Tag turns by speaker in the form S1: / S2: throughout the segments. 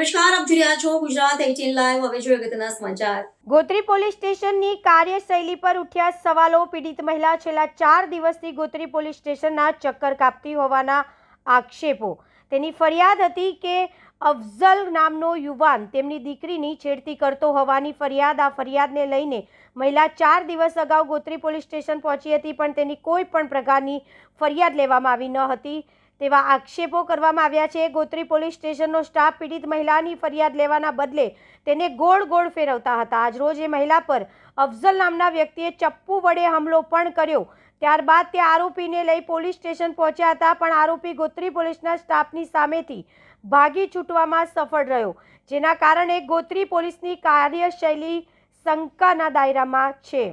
S1: નમસ્કાર, આપ જોઈ રહ્યા છો ગુજરાત એટીન લાઈવ. હવે જોઈએ અગત્યના સમાચાર.
S2: ગોત્રી પોલીસ સ્ટેશનની કાર્યશૈલી પર ઉઠ્યા સવાલો. પીડિત મહિલા છેલ્લા ચાર દિવસથી ગોત્રી પોલીસ સ્ટેશનના ચક્કર કાપતી હોવાના આક્ષેપો. તેની ફરિયાદ હતી કે અફઝલ નામનો યુવાન તેમની દીકરીની છેડતી કરતો હોવાની ફરિયાદ. આ ફરિયાદને લઈને મહિલા ચાર દિવસ અગાઉ ગોત્રી પોલીસ સ્ટેશન પહોંચી હતી, પણ તેની કોઈ પણ પ્રકારની ફરિયાદ લેવામાં આવી ન હતી. તેવા આક્ષેપો કરવામાં આવ્યા છે. ગોત્રી પોલીસ સ્ટેશનનો સ્ટાફ પીડિત મહિલાની ફરિયાદ લેવાના બદલે તેને ગોળ ગોળ ફેરવતા હતા. આજરોજ એ મહિલા પર અફઝલ નામના વ્યક્તિએ ચપ્પુ વડે હુમલો પણ કર્યો. ત્યારબાદ તે આરોપીને લઈ પોલીસ સ્ટેશન પહોંચ્યા હતા, પણ આરોપી ગોત્રી પોલીસના સ્ટાફની સામેથી ભાગી છૂટવામાં સફળ રહ્યો, જેના કારણે ગોત્રી પોલીસની કાર્યશૈલી શંકાના દાયરામાં છે.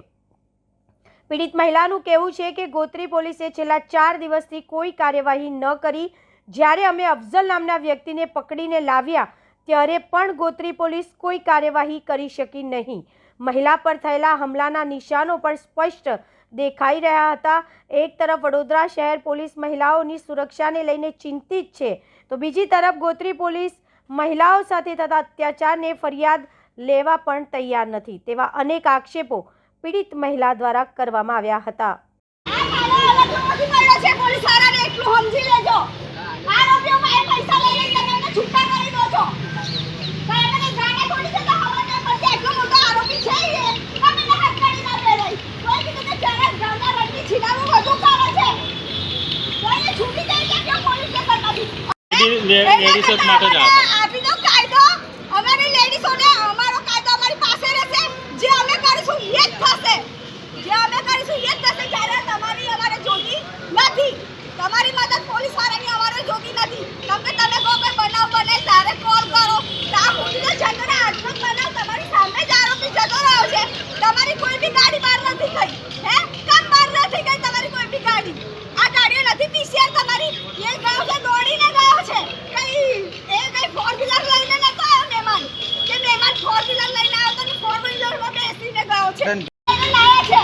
S2: પીડિત મહિલાનું કહેવું છે કે ગોત્રી પોલીસે છેલ્લા ચાર દિવસથી કોઈ કાર્યવાહી ન કરી. જ્યારે અમે અફઝલ નામના વ્યક્તિને પકડીને લાવ્યા, ત્યારે પણ ગોત્રી પોલીસ કોઈ કાર્યવાહી કરી શકી નહીં. મહિલા પર થયેલા હમલાના નિશાનો પણ સ્પષ્ટ દેખાઈ રહ્યા હતા. એક તરફ વડોદરા શહેર પોલીસ મહિલાઓની સુરક્ષાને લઈને ચિંતિત છે, તો બીજી તરફ ગોત્રી પોલીસ મહિલાઓ સાથે થતા અત્યાચારને ફરિયાદ લેવા પણ તૈયાર નથી, તેવા અનેક આક્ષેપો પીડિત મહિલા દ્વારા કરવામાં આવ્યા હતા.
S3: આ કાળો અલગ નથી પડ્યો છે પોલીસ વાળાને એટલું સમજી લેજો આરોપીઓ પાસે પૈસા લઈ લઈને તમે એમને છૂટા કરી દો છો પણ એમને જાણે થોડી છે તો ખબર નહીં પડતી એટલો મોટો આરોપી છે એ તમે એને હથકડી ના પહેરાઈ કોઈ કીધું કે ચારે ગામના રણની છીનાનું વધુ કરે છે તો એને છૂટી જાય કે કેમ પોલીસ સ્ટેશનમાંથી
S4: લે- લેડીઝો જ માટે જ આ હતો.
S3: આપી દો કાયદો અમારી લેડીઝોને અમારો કાયદો અમારી પાસે રહેશે જે અમે કરીશું એ જ થશે જે અમે કરીશું એ જ થશે જ્યારે તમારી અમારે જોતી નથી તમારી મદદ પોલીસ વાળાની અમારે જોતી નથી તમે તમે કહો કે બનાવ બને ત્યારે કોલ કરો ત્યાં સુધીનો જતો રહે આજનો બનાવ તમારી સામે જ આરોપી જતો રહ્યો છે તમારી કોઈ બી ગાડી બહાર નથી ગઈ હે કેમ બહાર નથી ગઈ તમારી કોઈ બી ગાડી આ ગાડીઓ નથી પીસીઆર તમારી એ ગયો છે દોડીને ગયો છે કઈ એ કઈ ફોર વ્હીલર લઈને નતો આવ્યો મહેમાન કે મહેમાન ફોર વ્હીલર લઈને આવ્યો તો ને ફોર વ્હીલરમાં બેસીને ગયો છે એને લાયા છે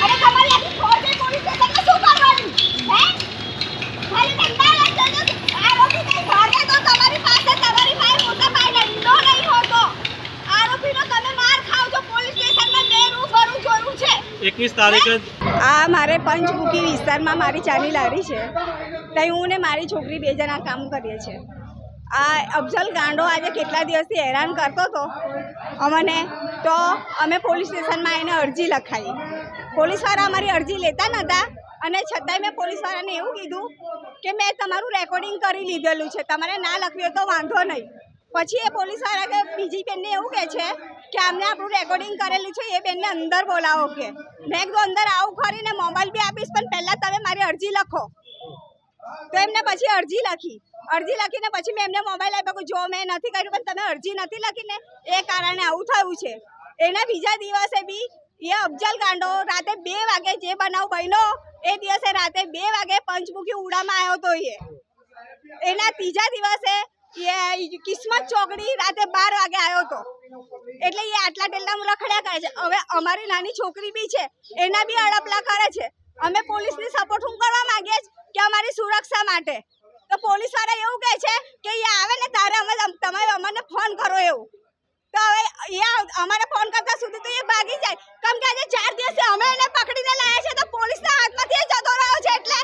S3: અને તમારી આખી ફોર્સ એ પોલીસ સ્ટેશનમાં શું કરવાની હે ખાલી ધંધા લઈ જજો આરોપી કઈ ભાગે તો તમારી પાસે તમારી પાસે મોટા ભાઈ દંડો નહીં હોતો આરોપીનો તમે માર ખાવ છો પોલીસ સ્ટેશનમાં મેં રૂબરૂ જોયું છે
S4: એકવીસ તારીખ
S5: આ મારે પંચમુખી વિસ્તારમાં મારી ચાની લારી છે. ત્યાં હું ને મારી છોકરી બે જણા કામ કરીએ છીએ આ અફઝલ ગાંડો આજે કેટલા દિવસથી હેરાન કરતો હતો? અમને તો અમે પોલીસ સ્ટેશનમાં એને અરજી લખાવી પોલીસવાળા અમારી અરજી લેતા નહોતા અને છતાંય મેં પોલીસવાળાને એવું કીધું કે મેં તમારું રેકોર્ડિંગ કરી લીધેલું છે. તમારે ના લખવી હોય તો વાંધો નહીં. પછી એ પોલીસવાળા કે, બીજી બેનને એવું કહે છે કે અમને આપણું રેકોર્ડિંગ કરેલું છે, એ બેનને અંદર બોલાવો કે. મેં કીધું, અંદર આવું ખરીને મોબાઈલ બી આપીશ, પણ પહેલાં તમે મારી અરજી લખો. તો એમને પછી અરજી લખી. અરજી લખીને પછી મેં એમને મોબાઈલ આપ્યો જો મેં નથી કર્યું, પણ તમે અરજી નથી લખીને એ કારણે આવું થયું છે. એના બીજા દિવસે બી એ અફજલ ગાંડો રાતે બે વાગે જે બનાવ બન્યો, એ દિવસે રાતે બે વાગે પંચમુખી ઉડામાં આવ્યો તો એ. એના ત્રીજા દિવસે એ કિસ્મત ચોકડી રાતે બાર વાગે આવ્યો હતો. એટલે એ આટલા ટેલના રખડ્યા કરે છે. હવે અમારી નાની છોકરી બી છે, એના બી અડપલા કરે છે. અમે પોલીસની સપોર્ટ હું કરવા માંગીએ છીએ કે અમારી સુરક્ષા માટે. તો પોલીસવાળા એવું કહે છે કે એ આવે ને તારે અમે તમે અમને ફોન કરો એવું. તો હવે એ અમારે ફોન કરતા સુધી તો એ ભાગી જાય. કેમ કે આજે ચાર દિવસે અમે એને પકડીને લાયા છે તો પોલીસના હાથમાંથી જતો રહ્યો છે એટલે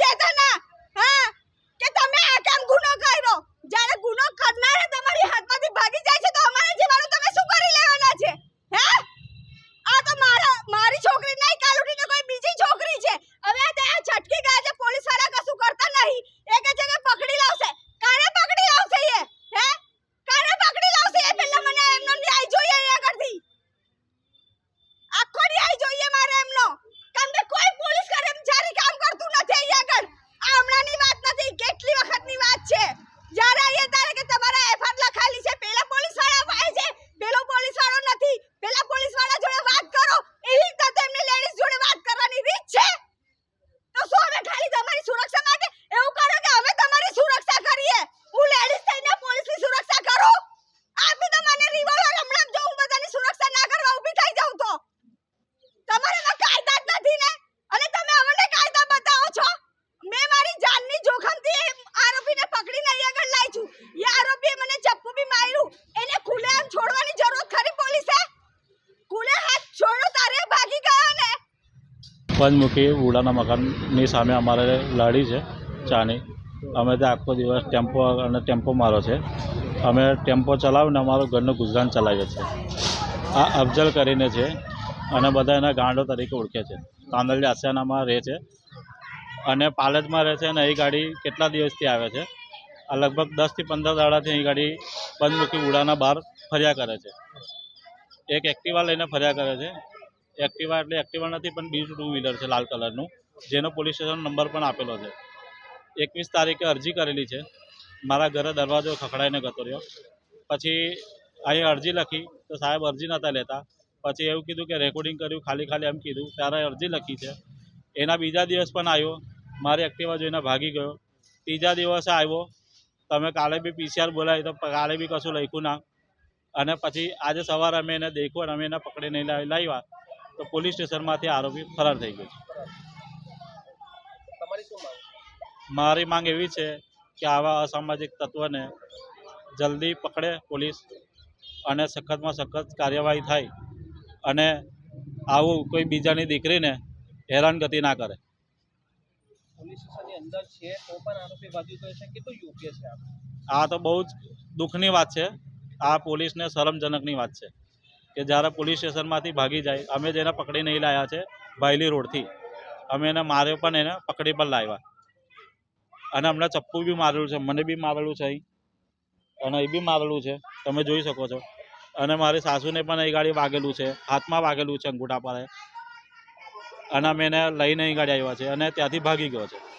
S5: કેતા ના?
S4: પંચમુખી ઉડાના મકાનની સામે અમારે લાડી છે, ચાની. અમે ત્યાં આખો દિવસ ટેમ્પો અને ટેમ્પો મારો છે. અમે ટેમ્પો ચલાવીને અમારું ઘરનું ગુજરાન ચલાવીએ છીએ. આ અફજલ કરીને છે અને બધા એના ગાંડો તરીકે ઓળખે છે. તાંદલજી આસિયાનામાં રહે છે અને પાલજમાં રહે છે અને એ ગાડી કેટલા દિવસથી આવે છે? આ લગભગ દસથી પંદર દાડાથી એ ગાડી પંચમુખી ઉડાના બહાર ફર્યા કરે છે. એક એક્ટિવા લઈને ફર્યા કરે છે. એક્ટિવા એટલે એક્ટિવા નથી, પણ બીજું ટુ વ્હીલર છે, લાલ કલરનું જેનો પોલીસ સ્ટેશન નંબર પણ આપેલો છે. એકવીસ તારીખે અરજી કરેલી છે. મારા ઘરે દરવાજો ખખડાઈને ગતો રહ્યો. પછી અહીં અરજી લખી, તો સાહેબ અરજી નહોતા લેતા. પછી એવું કીધું કે રેકોર્ડિંગ કર્યું, ખાલી ખાલી એમ કીધું. ત્યારે અરજી લખી છે. એના બીજા દિવસ પણ આવ્યો. મારી એક્ટિવા જોઈને ભાગી ગયો. ત્રીજા દિવસે આવ્યો. તમે કાલે બી પીસીઆર બોલાવી, તો કાલે બી કશું લખ્યું ના. અને પછી આજે સવારે અમે એને દેખ્યું અને અમે એને પકડીને લાવી લાવ્યા તો પોલીસ સ્ટેશનમાંથી આરોપી ફરાર થઈ ગયો મારી માંગ એવી છે કે આવા અસામાજિક તત્વને જલ્દી પકડે પોલીસ અને સખતમાં સખત કાર્યવાહી થાય અને આવું કોઈ બીજાની દીકરીને હેરાનગતિ ના કરે.
S6: છે છે છે
S4: આ તો બહુ જ દુઃખની વાત છે. આ પોલીસને શરમજનકની વાત છે. કે જ્યારે પોલીસ સ્ટેશનમાંથી ભાગી જાય, અમે જેને પકડી નહીં લાવ્યા છે ભાયલી રોડથી. અમે એને માર્યો પણ એને પકડી પણ લાવ્યા. અને અમને ચપ્પુ બી મારેલું છે, મને બી મારેલું છે અહીં. અને એ બી મારેલું છે, તમે જોઈ શકો છો. અને મારી સાસુને પણ એ ગાડી વાગેલું છે, હાથમાં વાગેલું છે અંગૂઠા પર. અને અમે એને લઈને અહીં ગાડી આવ્યા છે અને ત્યાંથી ભાગી ગયો છે.